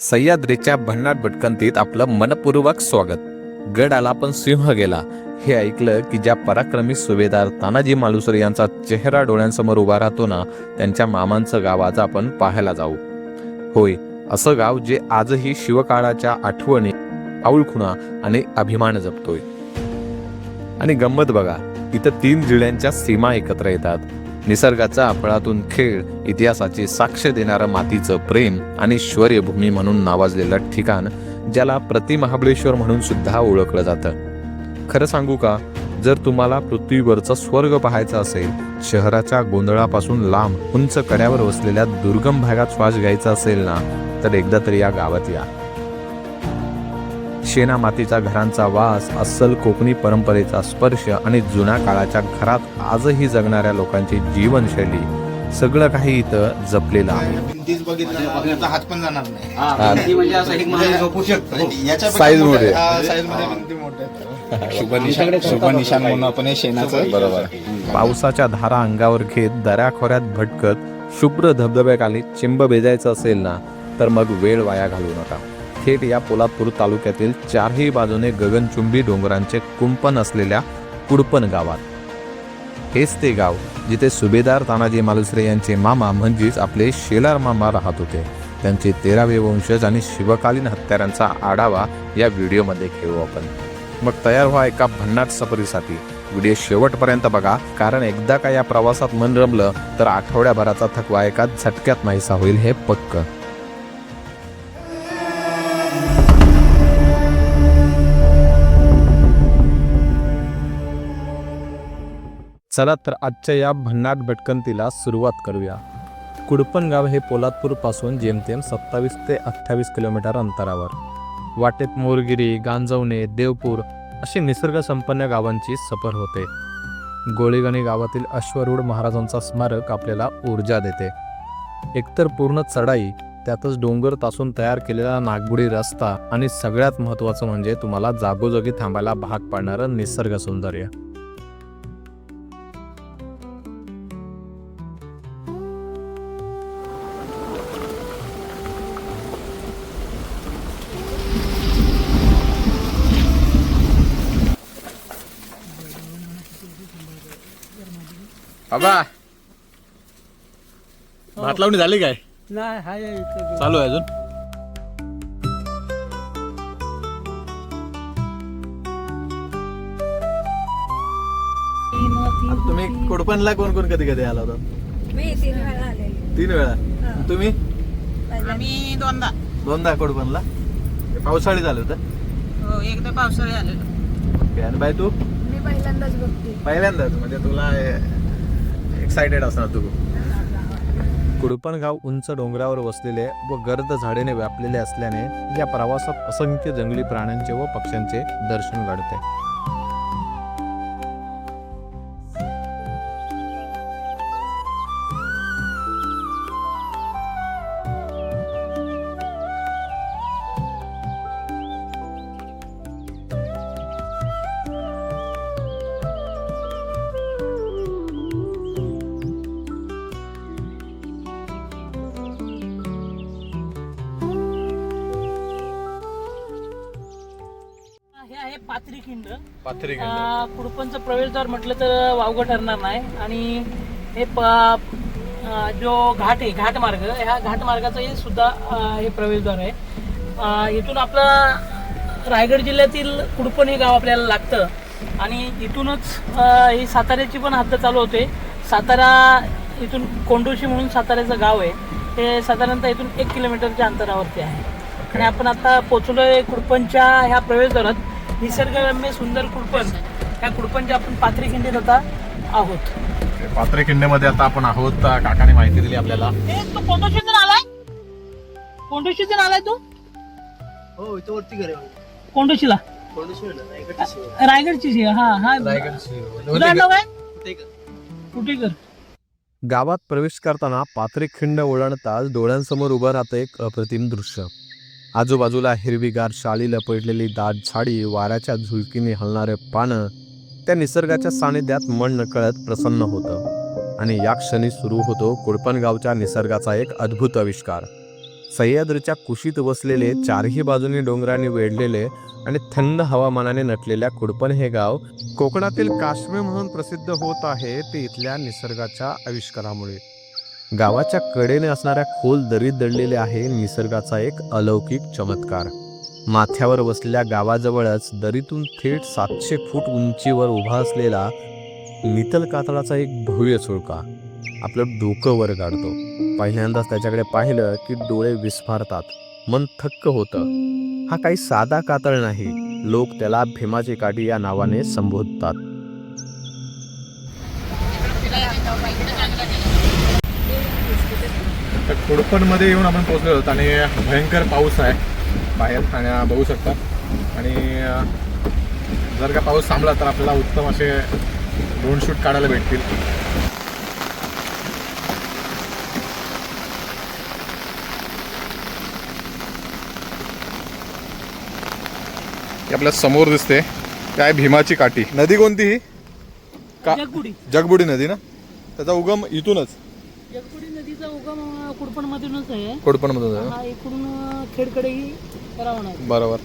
सह्याद्रीच्या भन्नाट भटकंतीत आपलं मनपूर्वक स्वागत. गड आला पण सिंह गेला. हे ऐकलं की ज्या पराक्रमी सुभेदार तानाजी मालुसरे यांचा चेहरा डोळ्यांसमोर उभा राहतो ना त्यांच्या मामांचं गाव आज आपण पाहायला जाऊ. होय असं गाव जे आजही शिवकाळाच्या आठवणी आऊळखुणा आणि अभिमान जपतोय. आणि गंमत बघा इथं तीन जिल्ह्यांच्या सीमा एकत्र येतात. निसर्गाचा आपळातून खेळ इतिहासाची साक्ष देणारं मातीचं प्रेम आणि शौर्यभूमी म्हणून नावाजलेलं ठिकाण ज्याला प्रतिमहाबळेश्वर म्हणून सुद्धा ओळखलं जातं. खरं सांगू का? जर तुम्हाला पृथ्वीवरचं स्वर्ग पाहायचा असेल शहराच्या गोंधळापासून लांब उंच कड्यावर वसलेल्या दुर्गम भागात श्वास घ्यायचा असेल ना तर एकदा तरी या गावात या. शेना मातीच्या घरांचा वास अस्सल कोकणी परंपरेचा स्पर्श आणि जुन्या काळाच्या घरात आजही जगणाऱ्या लोकांची जीवनशैली सगळं काही इथं जपलेलं आहे. भिंतीच बघितलं तर हात पण जाणार नाही. हा, भिंती म्हणजे असं एक माणूस झोपू शकतो. म्हणजे याच्यापेक्षा Size मोठ्या- मध्ये. size मध्ये भिंती मोठ्या आहेत. शुभ निशाण शुभ निशाण म्हणून आपण हे शेणाचं बरोबर. पावसाच्या धारा अंगावर घेत दऱ्याखोऱ्यात भटकत शुभ्र धबधब्याखाली चिंब बेजायचं असेल ना तर मग वेळ वाया घालवू नका. थेट या पोलादपूर तालुक्यातील चारही बाजूने गगनचुंबी डोंगरांचे कुंपण असलेल्या कुडपण गावात. हेच ते गाव जिथे सुभेदार तानाजी मालुसरे यांचे मामा म्हणजेच आपले शेलार मामा राहत होते. त्यांचे तेरावे वंशज आणि शिवकालीन हत्यारांचा आढावा या व्हिडिओमध्ये घेऊ आपण. मग तयार व्हा एका भन्नाट सफरीसाठी. व्हिडिओ शेवटपर्यंत बघा कारण एकदा का या प्रवासात मन रमलं तर आठवड्याभराचा थकवा एका झटक्यात नाहीसा होईल हे पक्क. चला तर आजच्या या भन्नाट भटकंतीला सुरुवात करूया. कुडपणगाव हे पोलादपूरपासून जेमतेम सत्तावीस ते अठ्ठावीस किलोमीटर अंतरावर. वाटेत मोरगिरी गांजवणे देवपूर अशी निसर्गसंपन्न गावांची सफर होते. गोळीगणी गावातील अश्वरूढ महाराजांचा स्मारक आपल्याला ऊर्जा देते. एकतर पूर्ण चढाई त्यातच डोंगर तासून तयार केलेला नागबुडी रस्ता आणि सगळ्यात महत्त्वाचं म्हणजे तुम्हाला जागोजागी थांबायला भाग पाडणारं निसर्ग सौंदर्य बाबा भात लावणी झाली काय? नाही हाय चालू आहे अजून? तुम्ही कोडपणला कोण कोण कधी कधी आला होता? मी तीन वेळा आलेली. तीन वेळा? तुम्ही? आम्ही दोनदा. दोनदा कोडपणला? पावसाळी झालं होतं? हो एकदा पावसाळी आलेलो. ओके, आणि बाय तू? मी पहिल्यांदाच बघते. पहिल्यांदाच म्हणजे तुला एक्साइटेड असणार तू. कुडपण गाव उंच डोंगरावर वसलेले व गर्द झाडेने व्यापलेले असल्याने या प्रवासात असंख्य जंगली प्राण्यांचे व पक्ष्यांचे दर्शन घडते. खिंड पाथरी कुडपणचं प्रवेशद्वार म्हटलं तर वावगं ठरणार नाही. आणि हे जो घाट आहे घाट मार्ग ह्या घाट मार्गाचं हे सुद्धा हे प्रवेशद्वार आहे. इथून आपलं रायगड जिल्ह्यातील कुडपण हे गाव आपल्याला लागतं. आणि इथूनच ही साताऱ्याची पण हद्द चालू होते. सातारा इथून कोंडोशी म्हणून साताऱ्याचं गाव आहे. ते साधारणतः इथून एक किलोमीटरच्या अंतरावरती आहे. आणि आपण आता पोचलोय कुडपणच्या ह्या प्रवेशद्वारात. निसर्गरम्य सुंदर कुडपण ह्या कुडपणच्या आपण पाथरी खिंडीत आता आहोत. पाथरी खिंडीमध्ये आता आपण आहोत. काकाने माहिती दिली आपल्याला. ए तू आलाय? आलाय तू? हो इथं वरती घर कोंडोशीला रायगडची जी आहे, हा हा. तुझं आडनाव काय? कुठेकर गावात प्रवेश करताना पाथरी खिंड ओलांडताच डोळ्यांसमोर उभं राहतं एक अप्रतिम दृश्य. आजूबाजूला हिरवीगार शाळी लपटलेली दाट झाडी वाऱ्याच्या झुळकीने हलणारे पानं त्या निसर्गाच्या सानिध्यात मन नकळत प्रसन्न होतं. आणि या क्षणी सुरू होतो कुडपणगावच्या निसर्गाचा एक अद्भुत आविष्कार. सह्याद्रीच्या कुशीत वसलेले चारही बाजूनी डोंगरांनी वेढलेले आणि थंड हवामानाने नटलेल्या कुडपण हे गाव कोकणातील काश्मीर म्हणून प्रसिद्ध होत आहे ते इथल्या निसर्गाच्या आविष्कारामुळे. गावाच्या कडेने असणाऱ्या खोल दरीत दडलेले आहे निसर्गाचा एक अलौकिक चमत्कार. माथ्यावर वसलेल्या गावाजवळच दरीतून थेट सातशे फूट उंचीवर उभा असलेला नितल कातळाचा एक भव्य सुळका आपलं डोकं वर काढतो पहिल्यांदाच त्याच्याकडे पाहिलं की डोळे विस्फारतात. मन थक्क होतं. हा काही साधा कातळ नाही. लोक त्याला भीमाची काठी या नावाने संबोधतात. तर कुडपणमध्ये येऊन आपण पोहोचलो होतो आणि भयंकर पाऊस आहे. बाहेर आणि बघू शकता. आणि जर का पाऊस थांबला तर आपल्याला उत्तम असे ड्रोन शूट काढायला भेटतील. आपल्यासमोर दिसते. काय भीमाची काठी. नदी कोणती ही? का जगबुडी. जगबुडी नदी ना? त्याचा उगम इथूनच. जगबुडी नदीचा उगम कुडपण मधूनच आहे. कोडपणमधून आहे. ना? हा इकडून खेडकडेही आहे. बरोबर.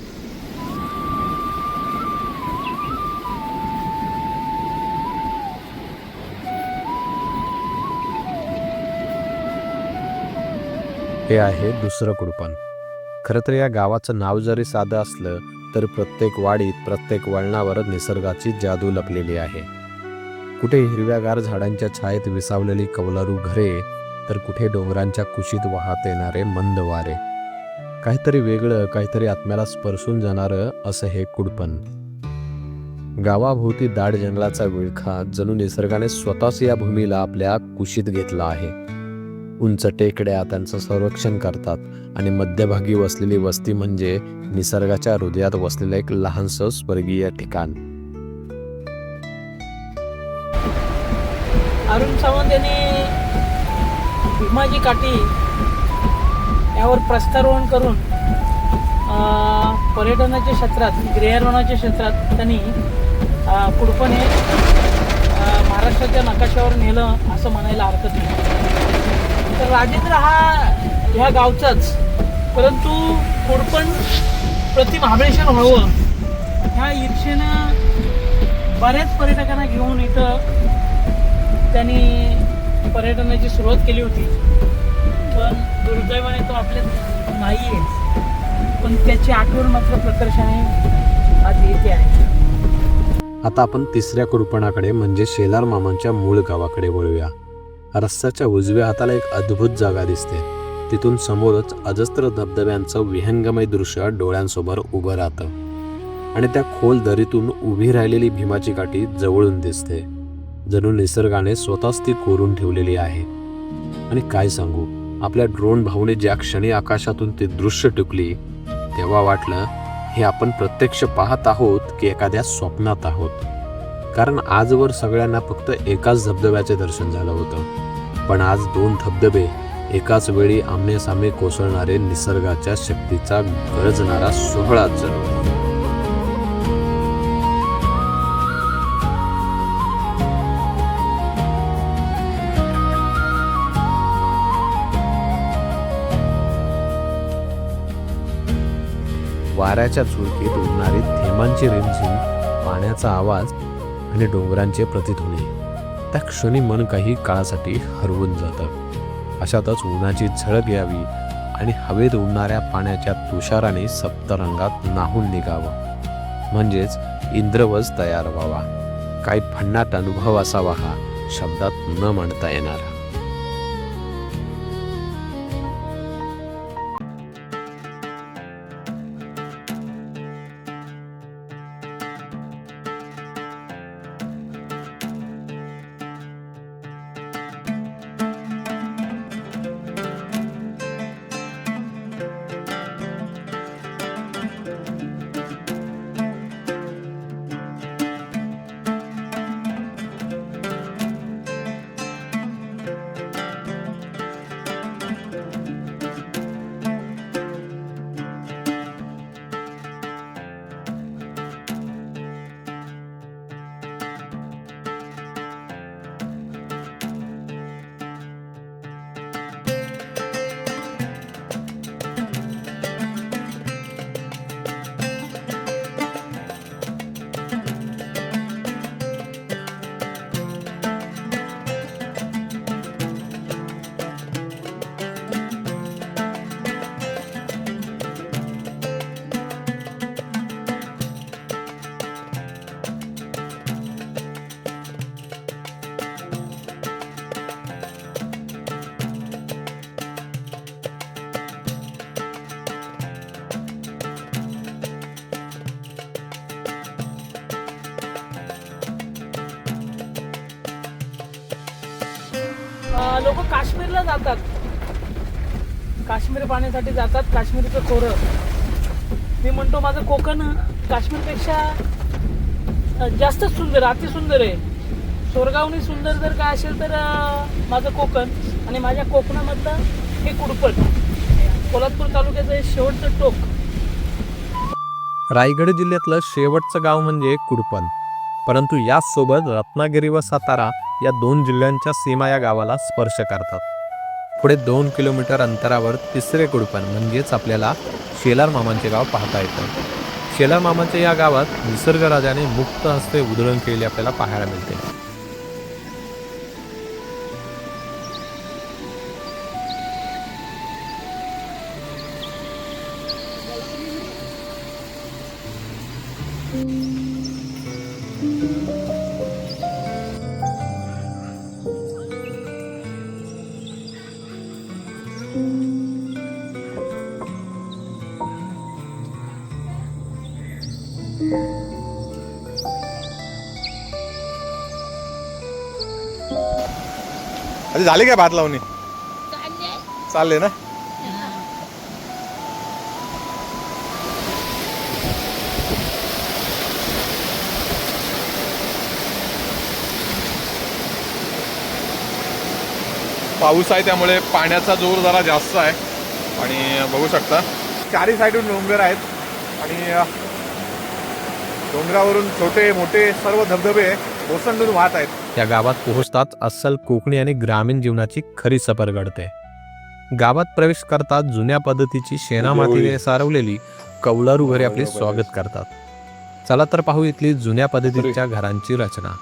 हे आहे दुसरं कुडपण. खरं तर या गावाचं नाव जरी साधं असलं तर प्रत्येक वाडीत प्रत्येक वळणावर निसर्गाची जादू लपलेली आहे. कुठे हिरव्यागार झाडांच्या छायेत विसावलेली कौलारू घरे तर कुठे डोंगरांच्या कुशीत वाहत येणारे मंद वारे. काहीतरी वेगळं काहीतरी आत्म्याला स्पर्शून जाणारं असं हे कुडपण. गावाभोवती दाट जंगलाचा विळखा जणू निसर्गाने स्वतःच या भूमीला आपल्या कुशीत घेतला आहे. उंच टेकड्या त्यांचं संरक्षण करतात आणि मध्यभागी वसलेली वस्ती म्हणजे निसर्गाच्या हृदयात वसलेलं एक लहानसं स्वर्गीय ठिकाण. अरुण सावंत यांनी भीमाजी काठी यावर प्रस्तारोहण करून पर्यटनाच्या क्षेत्रात गिर्यारोहणाच्या क्षेत्रात त्यांनी कुडपण हे महाराष्ट्राच्या नकाशावर नेलं असं म्हणायला हरकत नाही. तर राजेंद्र हा ह्या गावचाच परंतु कुडपण प्रति महाबळेश्वर व्हावं ह्या ईर्षेनं बऱ्याच पर्यटकांना घेऊन इथं त्यांनी पर्यटनाची सुरुवात केली होती. पण दुर्दैवाने तो आपल्यात नाही आहे पण त्याची आठवण मात्र प्रकर्षाने आज येते आहे. आता आपण तिसऱ्या कृपणाकडे म्हणजे शेलार मामांच्या मूळ गावाकडे वळूया रस्त्याच्या उजव्या हाताला एक अद्भुत जागा दिसते. तिथून समोरच अजस्त्र धबधब्यांचं विहंगमय दृश्य डोळ्यांसमोर उभं राहतं. आणि त्या खोल दरीतून उभी राहिलेली भीमाची काठी जवळून दिसते. जणू निसर्गाने स्वतःच ती कोरून ठेवलेली आहे. आणि काय सांगू आपल्या ड्रोन भाऊने ज्या क्षणी आकाशातून ते दृश्य टिकली तेव्हा वाटलं हे आपण प्रत्यक्ष पाहत आहोत की एखाद्या स्वप्नात आहोत. कारण आजवर सगळ्यांना फक्त एकाच धबधब्याचे दर्शन झालं होतं. पण आज दोन धबधबे एकाच वेळी आमनेसामने कोसळणारे निसर्गाच्या शक्तीचा गरजणारा सोहळा जरूर वाऱ्याच्या झुळकीत उडणारी थेंबांची रिमझिम पाण्याचा आवाज आणि डोंगरांचे प्रतिध्वनी. त्या क्षणी मन काही काळासाठी हरवून जातं. अशातच उन्हाची झळक यावी आणि हवेत उडणाऱ्या पाण्याच्या तुषाराने सप्तरंगात नाहून निघावं. म्हणजेच इंद्रवज तयार व्हावा. काही भन्नाट अनुभव असावा हा शब्दात न मांडता येणारा. जातात काश्मीर पाहण्यासाठी जातात काश्मीरचं खोरं मी म्हणतो माझं कोकण काश्मीरपेक्षा जास्तच सुंदर अतिसुंदर आहे. सोरगावनी सुंदर जर काय असेल तर माझं कोकण आणि माझ्या कोकणामधलं हे कुडपट कोल्हापूर तालुक्याचं हे शेवटचं टोक. रायगड जिल्ह्यातलं शेवटचं गाव म्हणजे कुडपण. परंतु याचसोबत रत्नागिरी व सातारा या दोन जिल्ह्यांच्या सीमा या गावाला स्पर्श करतात. पुढे दोन किलोमीटर अंतरावर तिसरे कुडपण म्हणजेच आपल्याला शेलार मामांचे गाव पाहता येतं. शेलार मामांच्या या गावात निसर्गराजाने मुक्त हस्ते उधळण केलेली आपल्याला पाहायला मिळते. झाले काय भात लावणी? चालले ना? पाऊस आहे त्यामुळे पाण्याचा जोर जरा जास्त आहे. आणि बघू शकता. चारी साईडून डोंगर आहेत. आणि डोंगरावरून छोटे मोठे सर्व धबधबे ओसंडून वाहत आहेत. या गावात पोहोचताच अस्सल कोकणी आणि ग्रामीण जीवनाची खरी सफर घडते. गावात प्रवेश करतात जुन्या पद्धतीची शेणा मातीने सारवलेली कौलारू घरे आपले स्वागत करतात. चला तर पाहू इथली जुन्या पद्धतीच्या घरांची रचना.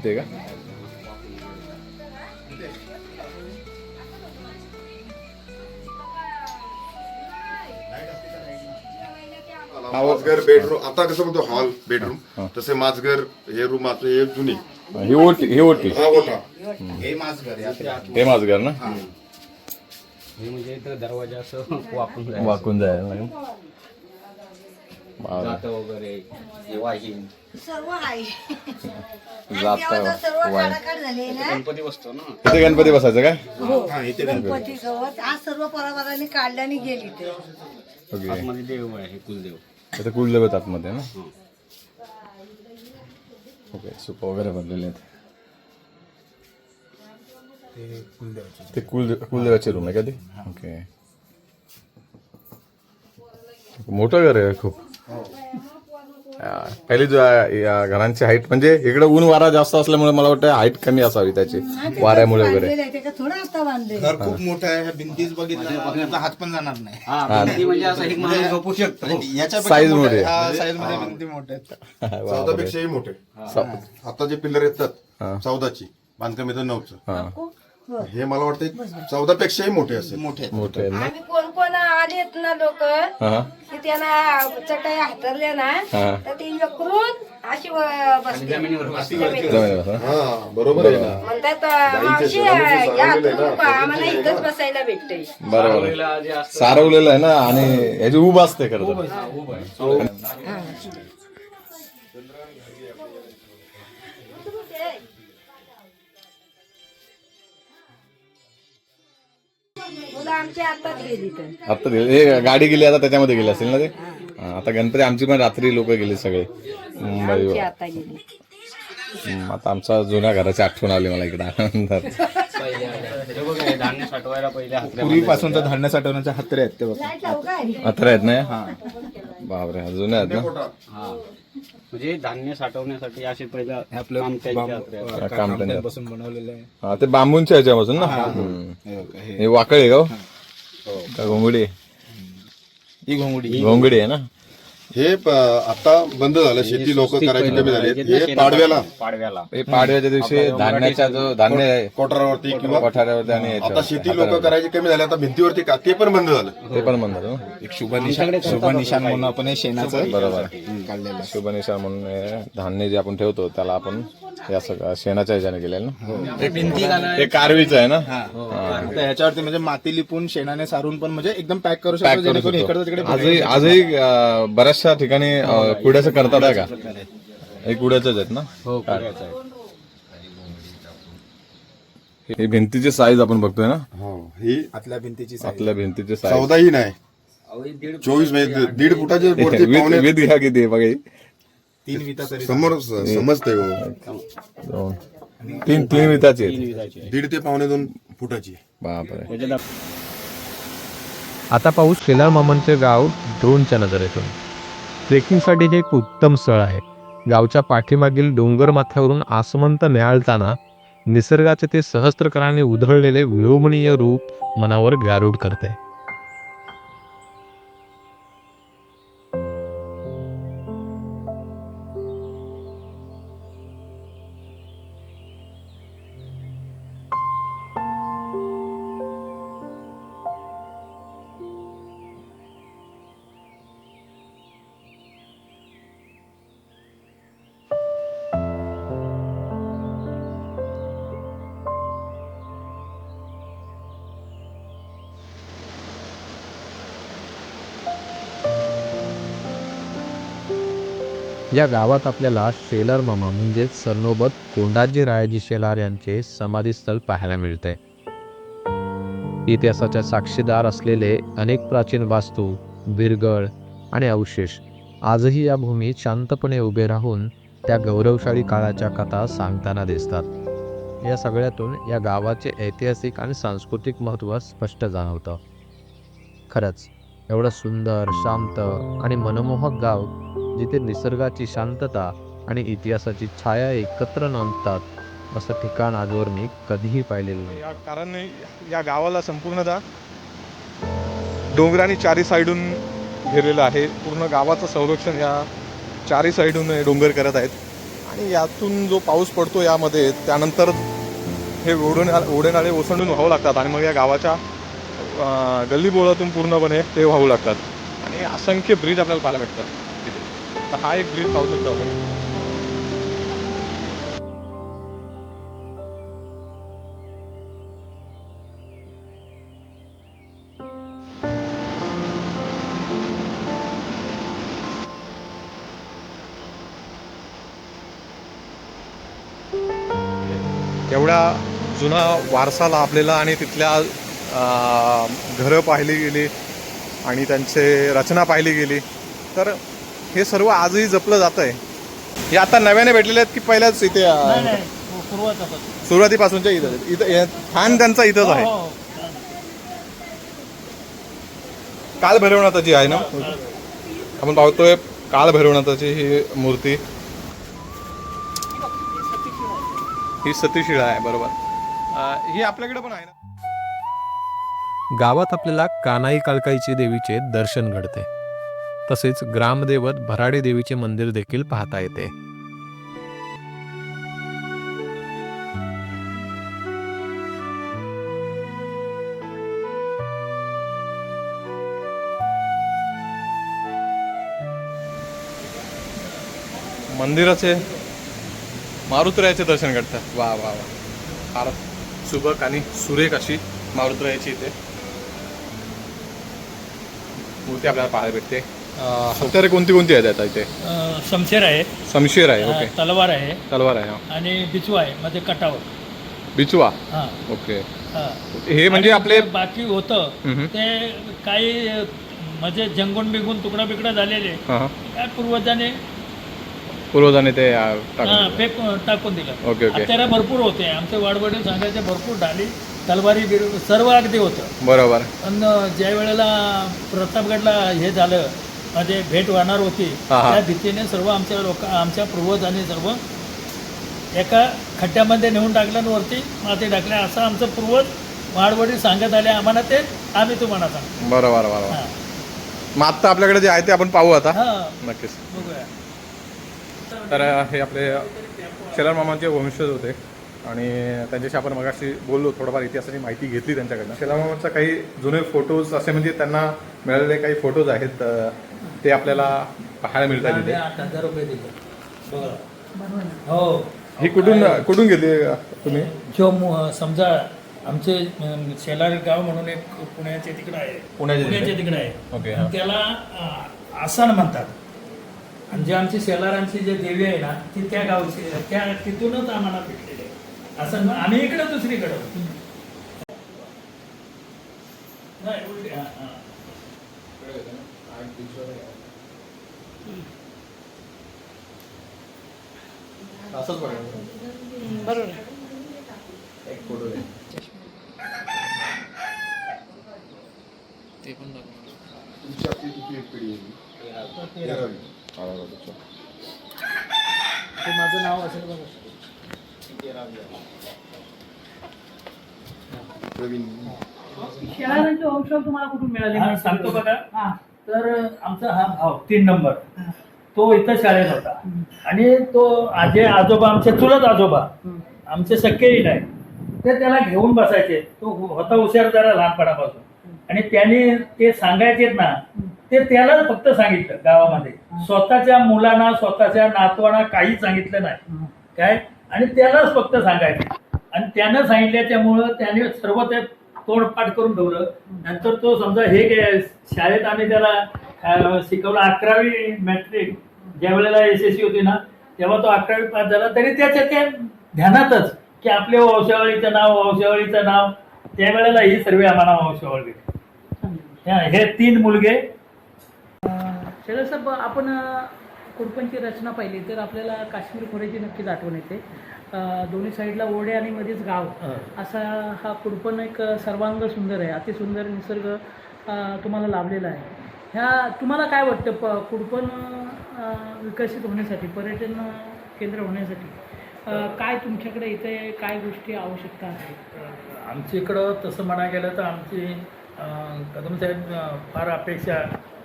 आता इथे का माझघर बेडरूम आता कसं म्हणतो हॉल बेडरूम तसे माझघर हे रूम आपले हे जुनी. ही ओटी ही ओटी. हा मोठा हे माझ घर आहे हे ना? हे. म्हणजे इथं दरवाजा असं वाकून. वाकून जायला लागेल जातं वगैरे हे सर्व आहे. जात गणपती बसतो ना. इथे गणपती बसायचं काय? गणपती. गवत आज सर्व परंपरांनी काढल्याने गेली ते आतमध्ये देव आहे हे कुलदेव. इथे कुलदेवत आतमध्ये ना? ओके सूप वगैरे बनलेले आहेत. ते कुल कुलदेवाचे रूम आहे का ते? ओके. मोठं घर आहे खूप. हा, पहिली जो आहे, या घरांची हाईट म्हणजे इकडे ऊन वारा जास्त असल्यामुळे मला वाटतं हाईट कमी असावी त्याची वाऱ्यामुळे वगैरे. घर खूप मोठं आहे भिंतीच बघितलं हात पण जाणार नाही. हा म्हणजे असं एक माणूस झोपू शकतो. याच्या Size मोठी. साईजमध्ये भिंती आहेत. चौदा पेक्षाही मोठे. आता जे पिल्लर येतात चौदाची बांधकाम येतं नऊचं. हे. मला वाटतं चौदा पेक्षाही मोठे असेल. मोठे. मोठे आहेत ना? आम्ही कोण कोण आलेत ना लोक? हा. त्यांना चटाई हातरल्या ना हा. तर ती यकरून अशी व- बसते. जमिनीवर. जमिनीवर. बसा. हा. बरोबर आहे ना. म्हणतात मावशी या हातरून पहा, आम्हाला इथंच बसायला भेटतंय. बरोबर आहे. सारवलेलं आहे ना आणि याची उभ असते खरं तर. आता ते- हे गाडी गेली आता त्याच्यामध्ये गेली असेल ना ते? आता गणपती आमची पण रात्री लोक गेले सगळे. मुंबई आता आमचा जुन्या घराची आठवण आली मला इकडे. हे बघा हे धान्य साठवायला पहिले हातऱ्या पूर्वीपासून तर धान्य साठवण्याच्या हातरे आहेत ते बघा. अत्र आहेत ना? बापरे जुन्या आहेत ना? हा. म्हणजे धान्य साठवण्यासाठी असे पहिले आपलं आमच्या बांब- हातऱ्या काम बनवलेलं आहे. हा ते बांबूंच्या ह्याच्यापासून ना? हम्म. हे बघा, हे. हे वाकळे गाव का घोंगडी? ही घोंगडी. घोंगडी आहे ना? हे प- आता बंद झालं. शेती लोक करायची कमी झाली. हे पाडव्याला. पाडव्याला. हे पाडव्याच्या दिवशी धान्याचा जो धान्य आहे कोठारावरती किंवा पठारावरती आणि आता. शेती लोक करायची कमी झाली. आता भिंतीवरती का ते पण बंद झालं. ते पण म्हणतात एक शुभ निशाण शुभ निशाण म्हणून आपण हे शेणाचं बरोबर. काढलेलं. शुभ निशाण म्हणून हे धान्य जे आपण ठेवतो त्याला आपण हे असं का शेणाच्या ह्याच्याने केलेलं ना? हे. हे कारवीचं आहे ना? हा. तर ह्याच्यावरती म्हणजे माती लिपून शेणाने सारून पण म्हणजे एकदम पॅक करू शकतो करू जेणेकरून इकडचं तिकडे आजही आजही अं, बऱ्याचशा ठिकाणी कुड्याचं करतात आहे का? हे कुड्याचंच आहेत ना? हो आहे. ही भिंतीची साईज आपण बघतोय ना? हो ही आतल्या भिंतीची size. आपल्या भिंतीची साईज चौदाही नाही. चोवीस म्हणजे दीड फुटाचे वरती पावणे विथ घ्या किती आहे बघा ही. तीन विटा तरी समोर स- समजते हो. दोन. तीन तीन विताची आहेत. दीड ते पावणे दोन फुटाची बापरे. आता पाऊस शेलार मामांचे गाव ड्रोनच्या नजरेतून. ट्रेकिंगसाठी हे एक उत्तम स्थळ आहे. गावच्या पाठीमागील डोंगर माथ्यावरून आसमंत न्याळताना निसर्गाचे ते सहस्त्रकराने उधळलेले विलोभनीय रूप मनावर गारूड करते. या गावात आपल्याला शेलार मामा म्हणजेच सरनोबत कोंडाजी रायाजी शेलार यांचे समाधीस्थळ पाहायला मिळते. इतिहासाच्या साक्षीदार असलेले अनेक प्राचीन वास्तू बिरगळ आणि अवशेष आजही या भूमीत शांतपणे उभे राहून त्या गौरवशाली काळाच्या कथा सांगताना दिसतात. या सगळ्यातून या गावाचे ऐतिहासिक आणि सांस्कृतिक महत्त्व स्पष्ट जाणवतं. खरंच एवढं सुंदर शांत आणि मनमोहक गाव जिथे निसर्गाची शांतता आणि इतिहासाची छाया एकत्र नांदतात असं ठिकाण आजवर मी कधीही पाहिलेलं नाही. या कारण या गावाला संपूर्णतः डोंगराने चारी साईडून घेरलेलं आहे. पूर्ण गावाचं संरक्षण या चारी साईडून डोंगर करत आहेत. आणि यातून जो पाऊस पडतो यामध्ये त्यानंतर हे ओढण ओढेनाळे ओसंडून व्हावं लागतात आणि मग या गावाच्या गल्लीबोळातून पूर्णपणे ते वाहू लागतात. आणि असंख्य ब्रिज आपल्याला पाहायला भेटतात तिथे. तर हा एक ब्रिज पाहू शकतो आपण एवढा जुना वारसा लाभलेला आणि तिथल्या घरं पाहिली गेली आणि त्यांचे रचना पाहिली गेली. तर हे सर्व आजही जपलं जात आहे हे आता नव्याने भेटलेले आहेत की पहिल्याच इथे सुरुवातीपासूनच्या इथं. इथं हे स्थान त्यांचा इथंच आहे. हो, हो. काल भैरवनाथाची आहे ना? आपण पाहतोय काल भैरवनाथाची ही मूर्ती. ही सतीशिळा आहे बरोबर. ही आपल्याकडे पण आहे ना? गावात आपल्याला कानाई कालकाईची देवीचे दर्शन घडते. तसेच ग्रामदेवत भराडे देवीचे मंदिर देखील पाहता येते. मंदिराचे मारुतरायाचे दर्शन घडतात. वा वा वा. फार सुबक आणि सुरेख अशी मारुतरायाची इथे. मूर्ती आपल्याला पाहायला भेटते? हत्यारे कोणती कोणती आहेत आता इथे? शमशेर आहे शमशेर आहे ओके. तलवार आहे. तलवार आहे हा. आणि बिचवा आहे म्हणजे कटावर बिचवा? हां. ओके. हां. हे म्हणजे आणि आपले जे बाकी होतं हम्म. ते काही म्हणजे जंगून बिगून तुकडा बिकडा झालेले. हा, हा. काय पूर्वजाने पूर्वजांनी ते टाकून हां, दिलं. फेक टाकून दिलं. Okay okay. हत्यारा भरपूर होते. आमचे वाडवडील सांगायचे भरपूर ढाली तलवारी बिर सर्व अगदी होतं. बरोबर. पण ज्या वेळेला प्रतापगडला हे झालं म्हणजे भेट होणार होती हा, हा. त्या भीतीने सर्व आमच्या लोक आमच्या पूर्वजांनी सर्व एका खड्ड्यामध्ये नेऊन टाकलं आणि वरती माती टाकल्या असं आमचं पूर्वज वाडवडील सांगत आले. आम्हाला ते आम्ही तुम्हाला सांगतो. बरोबर बरोबर हां. मग आत्ता आपल्याकडे जे आहे ते आपण पाहू आता. हां. नक्कीच. बघूया. तर हे आपले शेलार मामांचे वंशज होते. आणि त्यांच्याशी आपण मगाशी बोललो थोडंफार इतिहासाची माहिती घेतली त्यांच्याकडनं. शेलार मामांचा काही जुने फोटोज असे म्हणजे त्यांना मिळालेले काही फोटोज आहेत ते आपल्याला पाहायला मिळतात तिथे आठ हजार रुपये दिले. हो. ही कुठून कुठून घेतली तुम्ही? जो समजा आमचे शेलार गाव म्हणून एक पुण्याच्या तिकडे आहे. पुण्याच्या तिकडे? आहे. ओके. त्याला आसन म्हणतात. आणि जे आमची शेलारांची जे देवी आहे ना ती त्या गावची त्या तिथूनच आम्हाला भेटलेली आहे असं आम्ही इकडे दुसरीकडे होतो. नाही, उलटी- हा, हा. असंच बघा बरोबर आहे. एक फोटो आहे तुमची आपली किती पिढी आहे. ते माझं नाव असेल बघा वंशावळ तुम्हाला कुठून मिळाली? हा, सांगतो बघा हा. तर आमचा हा भाव तीन नंबर. तो इथं शाळेत होता. आणि तो आजे आजोबा आमचे चुलत आजोबा आमचे सख्खेही नाही. ते त्याला घेऊन बसायचे. तो होता हुशार जरा लहानपणापासून. आणि त्याने ते सांगायचेत ना ते त्यालाच फक्त सांगितलं गावामध्ये. स्वतःच्या मुलांना स्वतःच्या नातवांना काही सांगितलं नाही. काय? आणि त्यालाच फक्त सांगायचे. आणि त्यानं सांगितल्याच्यामुळं त्याने सर्व ते तोडपाठ करून ठेवलं. नंतर तो समजा हे शाळेत आम्ही त्याला शिकवलं अकरावी मॅट्रिक ज्या वेळेला एस एस सी होती ना तेव्हा तो अकरावी पास झाला. तरी त्याच्या त्या ध्यानातच की आपल्या वंशावळीचं नाव वंशावळीचं नाव. त्यावेळेला ही सर्व आम्हाला वंशावळी हे तीन मुलगे. आपण कुडपणची रचना पाहिली तर आपल्याला काश्मीर खोऱ्याची नक्कीच आठवण येते. दोन्ही साईडला ओढे आणि मध्येच गाव. असा हा कुडपण एक सर्वांग सुंदर आहे. अतिसुंदर निसर्ग तुम्हाला लाभलेला आहे. ह्या तुम्हाला काय वाटतं प कुडपण विकसित होण्यासाठी पर्यटन केंद्र होण्यासाठी काय तुमच्याकडे इथे काय गोष्टी आवश्यकता आहेत? आमच्या इकडं तसं म्हणायला गेलं तर आमची कदम साहेब अं, फार अपेक्षा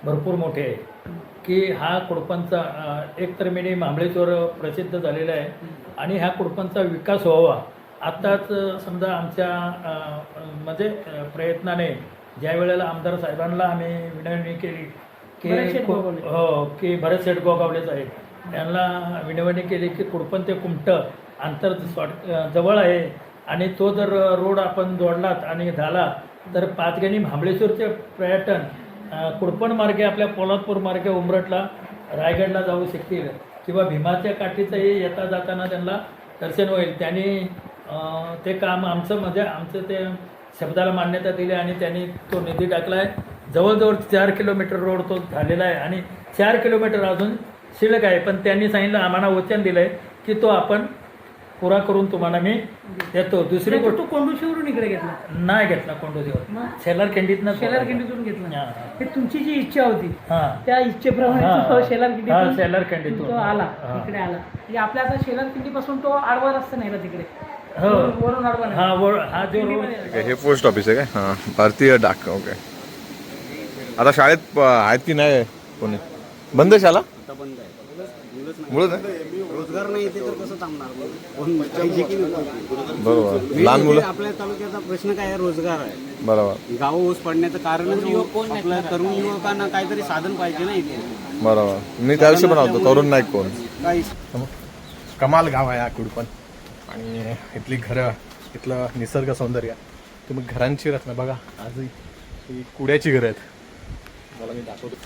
भरपूर मोठी आहे की हा कुडपणचा अं, एक तर मिनी मांबळेश्वर प्रसिद्ध झालेला आहे आणि ह्या कुडपणचा विकास व्हावा आत्ताच समजा आमच्या म्हणजे प्रयत्नाने ज्या वेळेला आमदार साहेबांना आम्ही विनवणी केली की. हो की भरत शेठ गोगावले साहेब त्यांना विनवणी केली की कुडपण ते कुमटं अंतर जवळ आहे आणि तो जर रोड आपण जोडलात आणि झाला तर पाचगणी महाबळेश्वरचे पर्यटन कुडपण मार्गे आपल्या पोलादपूर मार्गे उमरटला रायगडला जाऊ शकतील किंवा भीमाच्या काठीचंही येता जाताना त्यांना दर्शन होईल. त्यांनी ते काम आमचं म्हणजे आमचं ते शब्दाला मान्यता दिली आणि त्यांनी तो निधी टाकला आहे जवळजवळ चार किलोमीटर रोड तो झालेला आहे आणि चार किलोमीटर अजून शिल्लक आहे. पण त्यांनी सांगितलं आम्हाला वचन दिलं आहे की तो आपण पुरा करून तुम्हाला मी देतो दुसरी गोष्ट तो कोंडुशीवरून इकडे घेतला नाही घेतला कोंडोजीवर मग? शेलार खिंडीतनं शेलार खिंडीतून घेतला हा. हे तुमची जी इच्छा होती हा त्या इच्छेप्रमाणे. तो शेलार हा, खिंडीतून शेलार. तो आला हा. इकडे आला म्हणजे आपल्या आता शेलार खिंडीपासून तो आडवा रस्ता नेला तिकडे हो. वरून- वरून आडवा नेला. हा हा जो रोड. हे पोस्ट ऑफिस आहे काय हां भारतीय डाक ओके आता शाळेत आहेत की नाही कोणी बंद आहे शाळा नाही. नाही? रोजगार नाही येते तर कसं थांबणार? कोण पाहिजे की नको बरोबर. लहान म्हणजे मुलं? आपल्या तालुक्याचा प्रश्न काय आहे? रोजगार आहे. बरोबर. गाव ऊस पडण्याचं कारणच आपल्या तरुण युवकांना काहीतरी साधन पाहिजे ना इथे. बरोबर. मी त्या दिवशी पण होतो. तरुण नाईक कोण? काही कमाल गाव आहे हा कुडपण. आणि इथली घरं इथलं निसर्ग सौंदर्य. तुम्ही घरांची रचना बघा. आजही ही कुड्याची घरं आहेत. मला मी दाखवतो.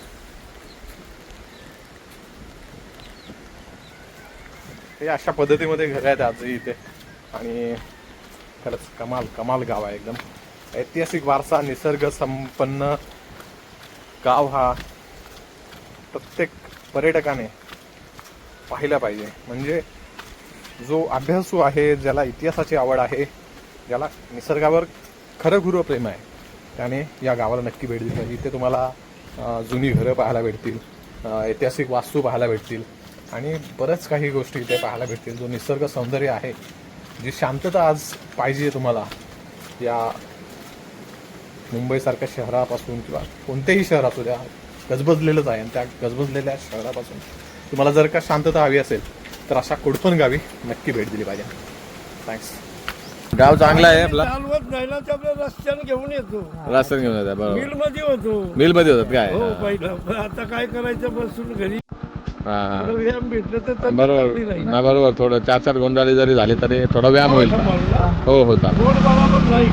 हे अशा पद्धतीमध्ये घरं आहेत आजही इथे. आणि खरंच कमाल कमाल गाव आहे एकदम. ऐतिहासिक वारसा निसर्ग संपन्न गाव हा प्रत्येक पर्यटकाने पाहिला पाहिजे. म्हणजे जो अभ्यासू आहे ज्याला इतिहासाची आवड आहे ज्याला निसर्गावर खरं गुरु प्रेम आहे त्याने या गावाला नक्की भेट दिली. पाहिजे इथे तुम्हाला जुनी घरं पाहायला भेटतील ऐतिहासिक वास्तू पाहायला भेटतील. आणि बरंच काही गोष्टी इथे पाहायला भेटतील. जो निसर्ग सौंदर्य आहे जी शांतता आज पाहिजे तुम्हाला या मुंबईसारख्या शहरापासून किंवा कोणतेही शहर असू द्या गजबजलेलंच आहे. आणि त्या गजबजलेल्या शहरापासून तुम्हाला जर का शांतता हवी असेल तर अशा कुडपण गावी नक्की भेट दिली पाहिजे. थँक्स गाव चांगला आहे आपला. रस्त्याने घेऊन येतो. रस्त्यात घेऊन येतात बरोबर. मध्ये होतो. मिलमध्ये होतात काय? हो आता काय करायचं बसून घरी. व्यायाम भेटलं तर तब्येत बरोबर. चांगली राहील. नाही बरोबर. थोडं चार चार गोंधळी जरी झाले तरी थोडा व्यायाम होईल. हो पण राहील.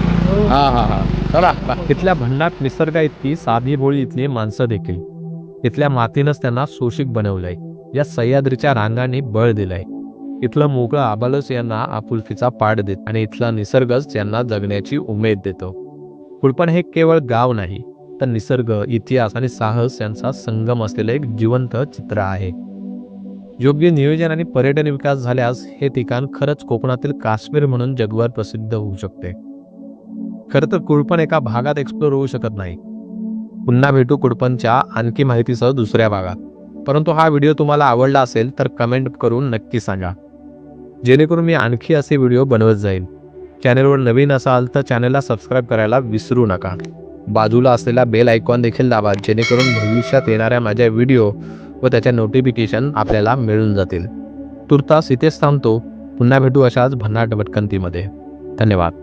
हा. हा हा चला. bye. इथल्या भन्नाट निसर्गा इतकी साधी भोळी इथली माणसं देखील. इथल्या मातीनंच त्यांना शोषिक बनवलंय. या सह्याद्रीच्या रांगांनी बळ दिलंय. इथलं मोकळं आबालच यांना आपुलकीचा पाठ देत आणि इथला निसर्गच यांना जगण्याची उमेद देतो. कुळपण हे केवळ गाव नाही तर निसर्ग इतिहास आणि साहस यांचा संगम असलेलं एक जिवंत चित्र आहे. योग्य नियोजन आणि पर्यटन विकास झाल्यास हे ठिकाण खरंच कोकणातील काश्मीर म्हणून जगभर प्रसिद्ध होऊ शकते. खरं तर कुळपण एका भागात एक्सप्लोर होऊ शकत नाही. पुन्हा भेटू कुडपणच्या आणखी माहितीसह दुसऱ्या भागात. परंतु हा व्हिडिओ तुम्हाला आवडला असेल तर कमेंट करून नक्की सांगा. जेणेकरून मी आणखी असे व्हिडिओ बनवत जाईल चॅनलवर नवीन असाल तर चॅनलला सबस्क्राईब करायला विसरू नका. बाजूला असलेला बेल आयकॉन देखील दाबा जेणेकरून भविष्यात येणाऱ्या माझ्या व्हिडिओ व त्याच्या नोटिफिकेशन आपल्याला मिळून जातील. तुर्तास इथेच थांबतो. पुन्हा भेटू अशाच भन्नाट भटकंतीमध्ये. धन्यवाद.